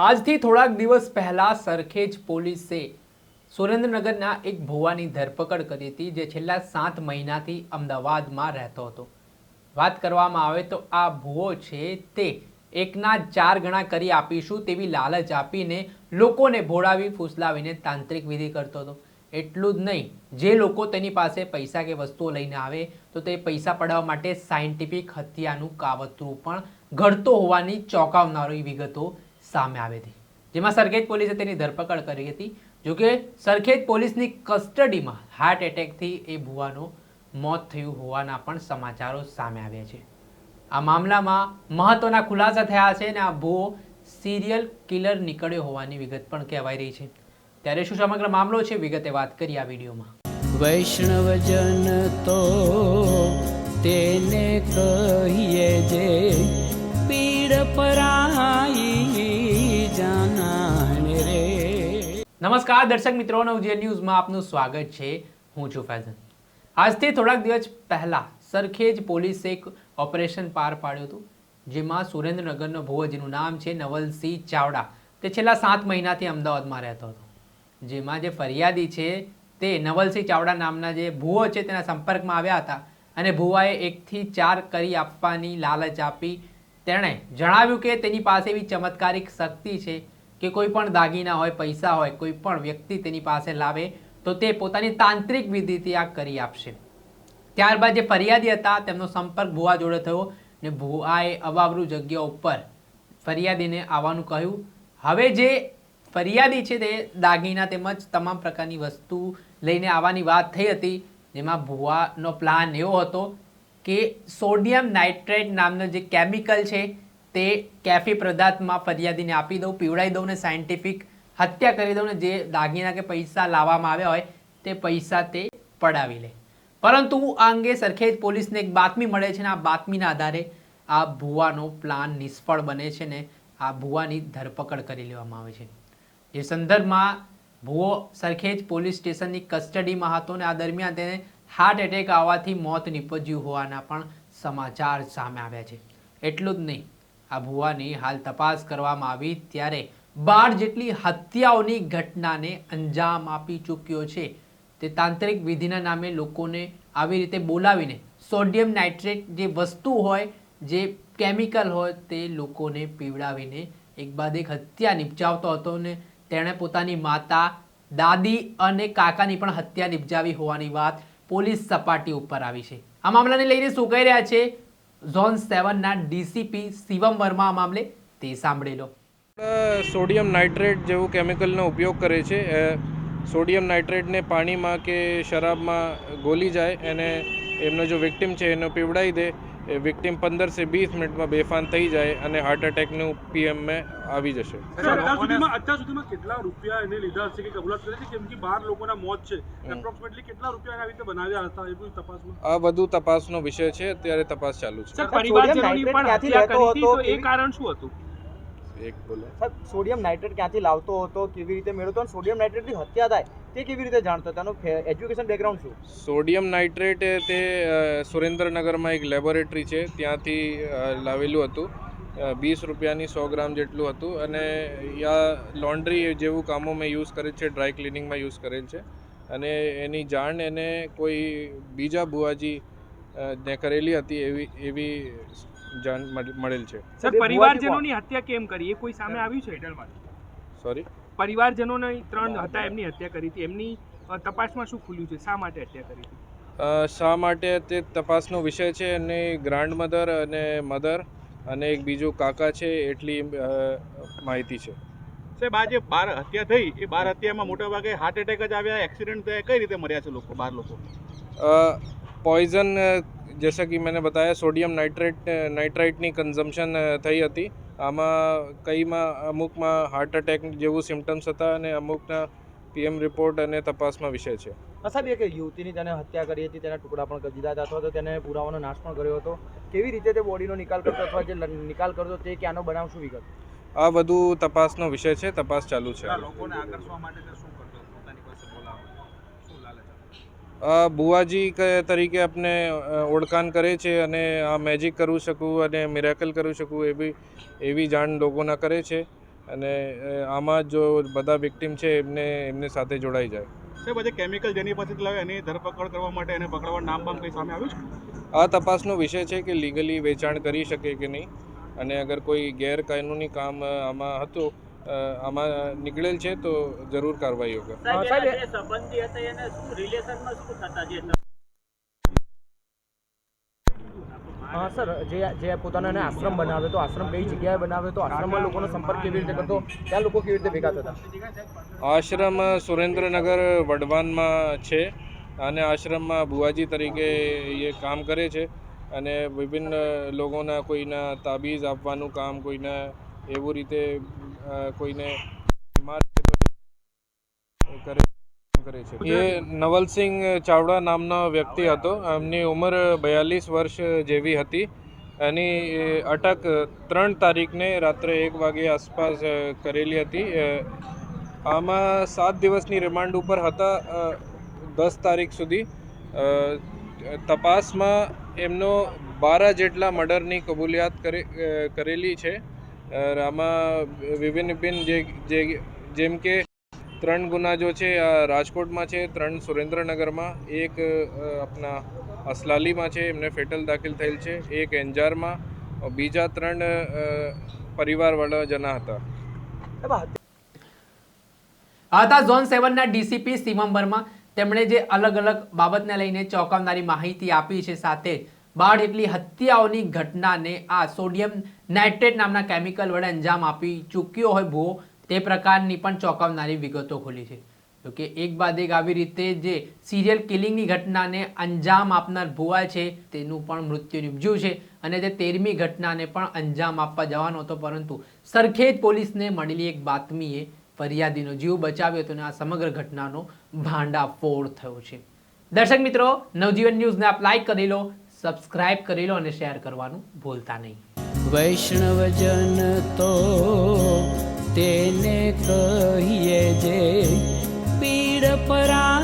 આજથી થોડાક દિવસ પહેલા સરખેજ પોલીસે સુરેન્દ્રનગરના એક ભુવાની ધરપકડ કરી હતી, જે છેલ્લા સાત મહિનાથી અમદાવાદમાં રહેતો હતો. વાત કરવામાં આવે તો આ ભુવો છે તે એકના ચાર ગણા કરી આપીશું તેવી લાલચ આપીને લોકોને ભોળાવી ફૂસલાવીને તાંત્રિક વિધિ કરતો હતો. એટલું જ નહીં, જે લોકો તેની પાસે પૈસા કે વસ્તુઓ લઈને આવે તો તે પૈસા પડાવવા માટે સાયન્ટિફિક હત્યાનું કાવતરું પણ ઘડતો હોવાની ચોંકાવનારી વિગતો સામે આવી હતી. જેમાં સરખેજ પોલીસે તેની ધરપકડ કરી હતી. જોકે સરખેજ પોલીસની કસ્ટડીમાં હાર્ટ એટેકથી એ ભુવાનું મોત થયું હોવાના પણ સમાચારો સામે આવ્યા છે. આ મામલામાં મહત્વના ખુલાસા થયા છે અને આ ભુવો સિરિયલ કિલર નીકળ્યો હોવાની વિગત પણ કહેવાઈ રહી છે. ત્યારે શું સમગ્ર મામલો છે વિગતે વાત કરી આ વિડીયોમાં. વૈષ્ણવજન તો તેને કહીએ જે પીડ પરાઈ નમસ્કાર, દર્શક મિત્રો જે ન્યૂઝમાં આપનું સ્વાગત છે. હું છું ફૈઝન આજથી થોડાક દિવસ પહેલાં સરખેજ પોલીસે એક ઓપરેશન પાર પાડ્યું હતું, જેમાં સુરેન્દ્રનગરનો ભુવો નામ છે નવલસિંહ ચાવડા, તે છેલ્લા સાત મહિનાથી અમદાવાદમાં રહેતો હતો. જેમાં જે ફરિયાદી છે, તે નવલસિંહ ચાવડા નામના જે ભુવો છે, તેના સંપર્કમાં આવ્યા હતા અને ભુવાએ એકથી ચાર કરી આપવાની લાલચ આપી. તેણે જણાવ્યું કે તેની પાસે એવી ચમત્કારિક શક્તિ છે કે કોઈ પણ દાગીના હોય, પૈસા હોય, કોઈ પણ વ્યક્તિ તેની પાસે લાવે, તો તે પોતાની તાંત્રિક વિધિથી આ કરી આપશે. ત્યારબાદ જે ફરિયાદી હતા, તેમનો સંપર્ક ભુવા જોડે થયો ને ભુવાએ અવાવરૂ જગ્યા ઉપર ફરિયાદીને આવવાનું કહ્યું. હવે જે ફરિયાદી છે તે દાગીના તેમજ તમામ પ્રકારની વસ્તુ લઈને આવવાની વાત થઈ હતી, જેમાં ભુવાનો પ્લાન એવો હતો કે સોડિયમ નાઇટ્રેટ નામનો જે કેમિકલ છે તે કેફી પદાર્થમાં ફરિયાદીને આપી દઉં પીવડાવી દઉં ને સાયન્ટિફિક હત્યા કરી દઉં ને જે દાગીના કે પૈસા લાવવામાં આવ્યા હોય તે પૈસા તે પડાવી લે. પરંતુ આ અંગે સરખેજ પોલીસને એક બાતમી મળે છે ને આ બાતમીના આધારે આ ભુવાનો પ્લાન નિષ્ફળ બને છે ને આ ભુવાની ધરપકડ કરી લેવામાં આવે છે. જે સંદર્ભમાં ભુવો સરખેજ પોલીસ સ્ટેશનની કસ્ટડીમાં હતો ને આ દરમિયાન તેને હાર્ટ એટેક આવવાથી મોત નીપજ્યું હોવાના પણ સમાચાર સામે આવ્યા છે. એટલું જ નહીં. આ ભુવાની હાલ તપાસ કરવામાં આવી ત્યારે બાર જેટલી હત્યાઓની ઘટનાને અંજામ આપી ચૂક્યો છે. તે તાંત્રિક વિધિના નામે લોકોને આવી રીતે બોલાવીને સોડિયમ નાઇટ્રેટ જે વસ્તુ હોય, જે કેમિકલ હોય તે લોકોને પીવડાવીને એક બાદ એક હત્યા નિપજાવતો હતો ને તેણે પોતાની માતા, દાદી અને કાકાની પણ હત્યા નિપજાવી હોવાની વાત પોલીસ સપાટી ઉપર આવી છે. આ મામલાને લઈને શું કહી રહ્યા છે? ઝોન સેવનના ડીસીપી શિવમ વર્મા મામલે તે સાંભળી લો સોડિયમ નાઇટ્રેટ જેવું કેમિકલનો ઉપયોગ કરે છે. સોડિયમ નાઇટ્રેટને પાણીમાં કે શરાબમાં ગોલી જાય અને એમનો જો વિક્ટિમ છે, એનો પીવડાવી દે એ વિક્ટિમ પંદરથી વીસ મિનિટમાં બેફાન થઈ જાય અને હાર્ટ અટેકનું પીએમમાં આવી જશે. સર, અત્યાર સુધીમાં અત્યાર સુધીમાં કેટલા રૂપિયા એને લીધા હશે કે કબૂલાત કરી છે? કેમ કે બાર લોકોના મોત છે. એપ્રોક્સિમેટલી કેટલા રૂપિયા એના રીતે બનાવ્યા હતા? એ બધું તપાસમાં? આ બધું તપાસનો વિષય છે. અત્યારે તપાસ ચાલુ છે. પરિવારજનોની પણ હત્યા કરી હતી તો એ કારણ શું હતું? એક બોલો. સાહેબ સોડિયમ નાઇટ્રેટ ક્યાંથી લાવતો હતો કેવી રીતે મેળવતો અને સોડિયમ નાઇટ્રેટની હત્યા થાય તે કેવી રીતે જાણતો તેનો એજ્યુકેશન બેકગ્રાઉન્ડ શું? સોડિયમ નાઇટ્રેટ એ તે સુરેન્દ્રનગરમાં એક લેબોરેટરી છે ત્યાંથી લાવેલું હતું. વીસ રૂપિયાની સો ગ્રામ જેટલું હતું અને યા લોન્ડ્રી જેવું કામો મેં યુઝ કરે છે ડ્રાય ક્લિનિંગમાં યુઝ કરેલ છે. અને એની જાણ એને કોઈ બીજા બુઆજી ને કરેલી હતી એવી એવી જાણ મળેલ છે. સર પરિવારજનોની હત્યા કેમ કરી? એ કોઈ સામે આવ્યું છે? હેડલમાં સોરી? પરિવારજનોને ત્રણ હતા એમની હત્યા કરી હતી. એમની તપાસમાં શું ખુલ્યું છે? શા માટે હત્યા કરી હતી? શા માટે તે તપાસનો વિષય છે? અને ગ્રાન્ડ મધર અને મધર અને એક બીજો કાકા છે એટલી માહિતી છે. સાહેબ આજે બાર હત્યા થઈ એ બાર હત્યામાં મોટા ભાગે હાર્ટ એટેક જ આવ્યા એક્સિડન્ટ થયા કઈ રીતે મર્યા છે લોકો બાર લોકો? પોઈઝન जैसा कि मैंने बताया सोडियम नाइट्रेट નાઇટ્રાઇટની કન્ઝમ્પશન થઈ હતી આમાં કઈમાં અમુકમાં હાર્ટ અટેક જેવું સિમ્ટમ્સ હતા અને અમુકના પીએમ રિપોર્ટ અને તપાસમાં વિષય છે હા, સાહેબ એક યુવતીની તેને હત્યા કરી હતી તેના ટુકડા પણ કરી દીધા હતા અથવા તો તેને પુરાવાનો નાશ પણ કર્યો હતો કેવી રીતે તે બોડીનો નિકાલ કરતો અથવા જે લ- નિકાલ કરતો તે ક્યાંનો બનાવ શું વિગત આ બધું તપાસનો વિષય છે તપાસ ચાલુ છે લોકોને આકર્ષવા માટે બુઆજી તરીકે આપને ઓળખાણ કરે છે અને આ મેજિક કરી શકું અને મિરેકલ કરી શકું એવી એવી જાણ લોકોના કરે છે. અને આમાં જો બધા વિક્ટીમ છે એમને એમને સાથે જોડાઈ જાય. સાહેબ આજે કેમિકલ જેની પાસેથી લાવે એની ધરપકડ કરવા માટે એને પકડવા નામ બામ કંઈ સામે આવ્યું છે? આ તપાસનો વિષય છે કે લીગલી વેચાણ કરી શકે કે નહીં. અને અગર કોઈ ગેરકાનૂની કામ આમાં હતું આમાં નીકળેલ છે તો જરૂર કાર્યવાહી હોગા હા સાહેબ સંબંધી હતા એને શું રિલેશનમાં શું થતા જે અ, સર જે જે પોતાનો આશ્રમ બનાવ્યો તો આશ્રમ કઈ જગ્યાએ બનાવ્યો તો આશ્રમમાં લોકોનો સંપર્ક કેવી રીતે કરતો? ત્યાં લોકો કેવી રીતે ભેગા થતા? આશ્રમ સુરેન્દ્રનગર વડવાનમાં છે અને આશ્રમમાં ભુવાજી તરીકે એ કામ કરે છે અને વિભિન્ન લોકોના કોઈના તાબીજ આપવાનું કામ કોઈના એવું રીતે કોઈને કરે કરે છે. એ નવલસિંહ ચાવડા નામનો વ્યક્તિ હતો. એમની ઉંમર બયાલીસ વર્ષ જેવી હતી. એની અટક ત્રણ તારીખને રાત્રે એક વાગે આસપાસ કરેલી હતી. આમાં સાત દિવસની રિમાન્ડ ઉપર હતા દસ તારીખ સુધી. તપાસમાં એમનો બારા જેટલા મર્ડરની કબૂલિયાત કરે કરેલી છે. આમાં વિભિન્ન વિભિન્ન જે, જેમ કે ત્રણ ગુના જો છે, આ રાજકોટમાં છે, ત્રણ સુરેન્દ્રનગરમાં, એક આપના અસલાલીમાં છે, એમને ફેટલ દાખલ થયેલ છે, એક એન્જારમાં બીજા ત્રણ પરિવારવાળા જણા હતા. હતા ઝોન સેવનના ડીસીપી સીમમ વર્મા. તેમણે જે અલગ અલગ બાબતને લઈને ચોંકાવનારી માહિતી આપી છે સાથે બાળ એટલી હત્યાઓની ઘટનાને આ સોડિયમ નાઇટ્રેટ નામના કેમિકલ વડે અંજામ આપી ચૂક્યો હોય ભૂવો, તે પ્રકારની પણ ચોંકાવનારી વિગતો ખોલી છે. તો કે એક બાદ એક આવી રીતે જે સિરિયલ કિલિંગની ઘટનાને અંજામ આપનાર ભુવા છે, તેનું પણ મૃત્યુ નિપજ્યું છે અને તે તેરમી ઘટનાને પણ અંજામ આપવા જવાનો હતો. પરંતુ સરખેજ પોલીસને મળેલી એક બાતમીએ ફરિયાદીનો જીવ બચાવ્યો હતો અને આ સમગ્ર ઘટનાનો ભાંડાફોડ થયો છે. દર્શક મિત્રો, નવજીવન ન્યૂઝને આપ લાઈક કરી લો સબસ્ક્રાઇબ કરી લો અને શેર કરવાનું ભૂલતા નહીં. વૈષ્ણવજન તો તેને કહીએ જે પીડ પરા